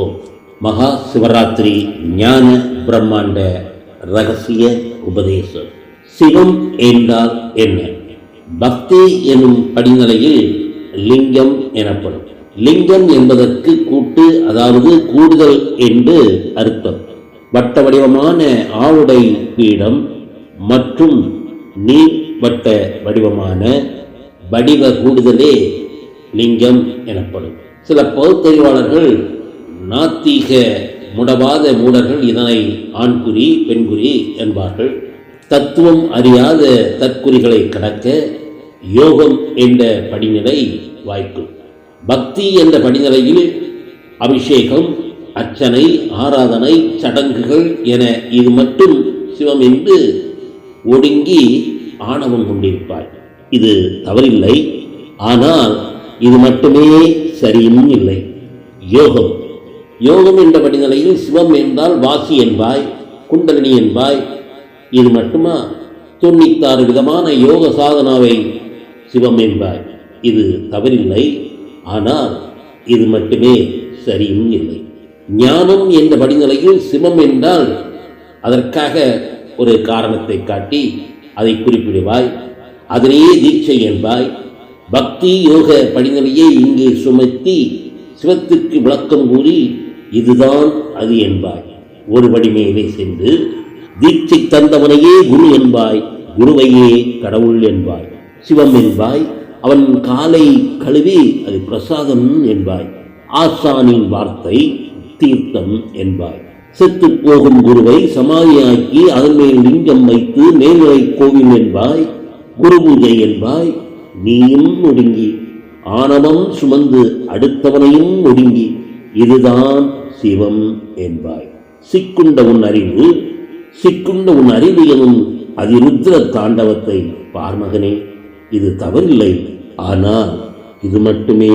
ஓம் மகா சிவராத்திரி ஞான பிரம்மாண்ட ரகசிய உபதேசம். சிவம் என்றால் என்ன? பக்தி எனும் படிநிலையில் லிங்கம் எனப்படும். லிங்கம் என்பதற்கு கூட்டு அதாவது கூடுதல் என்று அர்த்தம். வட்ட வடிவமான ஆவுடை பீடம் மற்றும் நீர் வட்ட வடிவமான வடிவ கூடுதலே லிங்கம் எனப்படும். சில பகுத்தறிவாளர்கள் நாத்திக முடவாத மூடர்கள் இதனை ஆண்குறி பெண்குறி என்பார்கள். தத்துவம் அறியாத தற்குறிகளை கடக்க யோகம் என்ற படிநிலை வாய்க்கும் பக்தி என்ற படிநிலையில் அபிஷேகம் அர்ச்சனை ஆராதனை சடங்குகள் என இது மட்டும் சிவம் என்று ஒடுங்கி ஆணவம் கொண்டிருப்பாய். இது தவறில்லை. ஆனால் இது மட்டுமே சரியும் இல்லை. யோகம் யோகம் என்ற படிநிலையில் சிவம் என்றால் வாசி என்பாய் குண்டலினி என்பாய். இது மட்டுமா? தொண்ணூத்தாறு விதமான யோக சாதனாவை சிவம் என்பாய். இது தவறில்லை. ஆனால் இது மட்டுமே சரியும் இல்லை. ஞானம் என்ற படிநிலையில் சிவம் என்றால் அதற்காக ஒரு காரணத்தை காட்டி அதை குறிப்பிடுவாய். அதனையே தீட்சை என்பாய். பக்தி யோக படிநிலையை இங்கே சுமத்தி சிவத்திற்கு விளக்கம் கூறி இதுதான் அது என்பாய். ஒரு படி மேலே சென்று தீட்சை தந்தவனையே குரு என்பாய் குருவையே கடவுள் என்பாய். சிவம் என்பாய் அவன் காலை கழுவி அது பிரசாதம் என்பாய். ஆசானின் வார்த்தை தீர்த்தம் என்பாய். செத்து போகும் குருவை சமாதியாக்கி அதன் மேல் லிங்கம் வைத்து மேல்நிலை கோவில் என்பாய். குரு பூஜை என்பாய் நீயும் ஒடுங்கி. ஆணவம் சுமந்து அடுத்தவனையும் ஒடுங்கி. இதுதான் சிவம் என்பாய். சிக்குண்ட உன் அறிவு சிக்குண்ட உன் அறிவு எனும் அதிருத்ர தாண்டவத்தை பார்மகனே இது தவறில்லை. ஆனால் இது மட்டுமே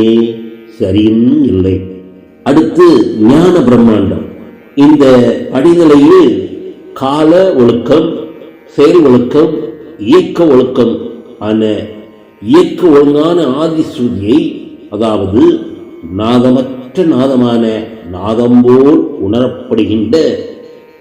சரியும் இல்லை. அடுத்து ஞான பிரம்மாண்டம். இந்த படிநிலையில் கால ஒழுக்கம் செயல் ஒழுக்கம் இயக்க ஒழுக்கம் ஆன இயக்க ஒழுங்கான ஆதிசூதியை அதாவது நாதமற்ற நாதமான நாதம் போல் உணரப்படுகின்ற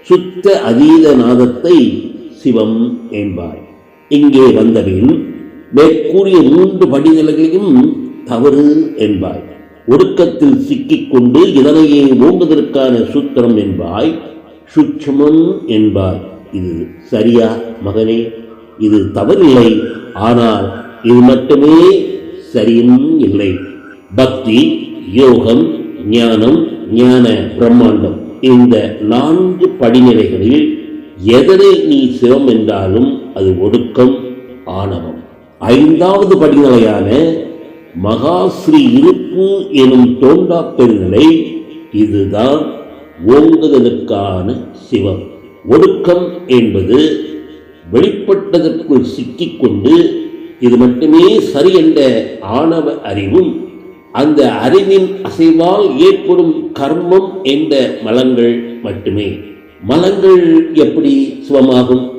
சுத்த அதீத நாதத்தை சிவம் என்பார் இங்கே வந்தபின் மேற்கூறிய மூன்று படிநிலைகளையும் தவறு என்பாய். ஒடுக்கத்தில் சிக்கிக்கொண்டு இதனையே ஓங்குவதற்கான சூத்திரம் என்பாய். சுட்சமம் என்பாய். இது சரியா மகனே? இது தவறில்லை. ஆனால் இது மட்டுமே சரியும் இல்லை. பக்தி யோகம் ஞானம் ஞான பிரம்மாண்டம். இந்த நான்கு படிநிலைகளில் எதனை நீ சிவம் என்றாலும் அது ஒடுக்கம் ஆணவம். ஐந்தாவது படிநிலையான மகாஸ்ரீ இருப்பு எனும் தோண்டா பெருநிலை இதுதான் ஓங்குதலுக்கான சிவம். ஒடுக்கம் என்பது வெளிப்பட்டதற்குள் சிக்கிக்கொண்டு இது மட்டுமே சரி என்ற ஆணவ அறிவும் அந்த அறிவின் அசைவால் ஏற்படும் கர்மம் என்ற மலங்கள் மட்டுமே. மலங்கள் எப்படி சுவமாகும்?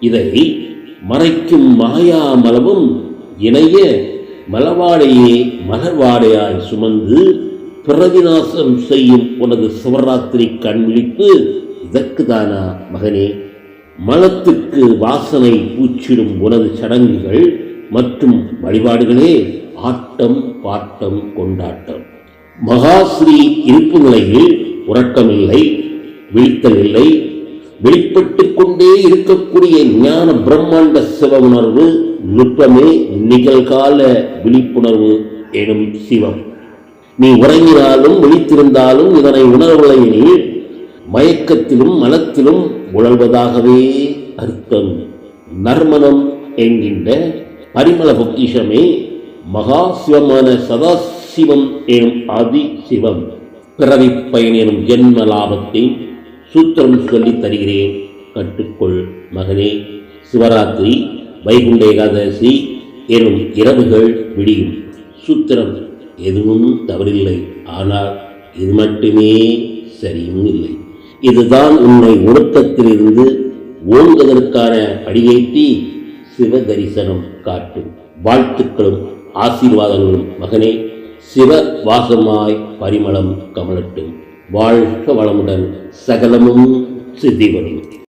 இதை மறைக்கும் மாயா மலமும் இணைய மலவாடையே மலர்வாடையாய் சுமந்து பிரதிநாசம் செய்யும் உனது சிவராத்திரி கண்விழிப்பு இதற்கு தானா மகனே. மலத்துக்கு வாசனை பூச்சிடும் உனது சடங்குகள் மற்றும் வழிபாடுகளே ஆட்டம் பாட்டம் கொண்டாட்டம். மகாஸ்ரீ இருப்பு நிலையில் உறக்கமில்லை விழித்தல் இல்லை வெளிப்பட்டு கொண்டே இருக்கக்கூடிய ஞான பிரம்மாண்ட சிவ உணர்வு நுட்பமே நிகழ்கால விழிப்புணர்வு எனும் சிவம். நீ உறங்கினாலும் விழித்திருந்தாலும் இதனை உணர்வுகளை மயக்கத்திலும் மனத்திலும் உழல்வதாகவே அர்த்தம். நர்மணம் என்கின்ற பரிமள பொக்கிஷமே மகா சிவமான சதாசிவம் எனும் ஆதி சிவம் பிறவி பயன் எனும் ஜென்ம லாபத்தை சூத்திரம் சொல்லித் தருகிறேன். கற்றுக்கொள் மகனே. சிவராத்திரி வைகுண்ட ஏகாதசி எனும் இரவுகள் விடியும். சூத்திரம் எதுவும் தவறில்லை. ஆனால் இது மட்டுமே சரியும் இல்லை. இதுதான் உன்னை ஒடுக்கத்திலிருந்து ஓங்குவதற்கான படியேற்றி சிவதரிசனம் காட்டும். வாழ்த்துக்களும் ஆசீர்வாதங்களும். மகனே சிவ வாசமாய் பரிமளம் கமலட்டும். வாழ்க வளமுடன் சகலமும் சித்தி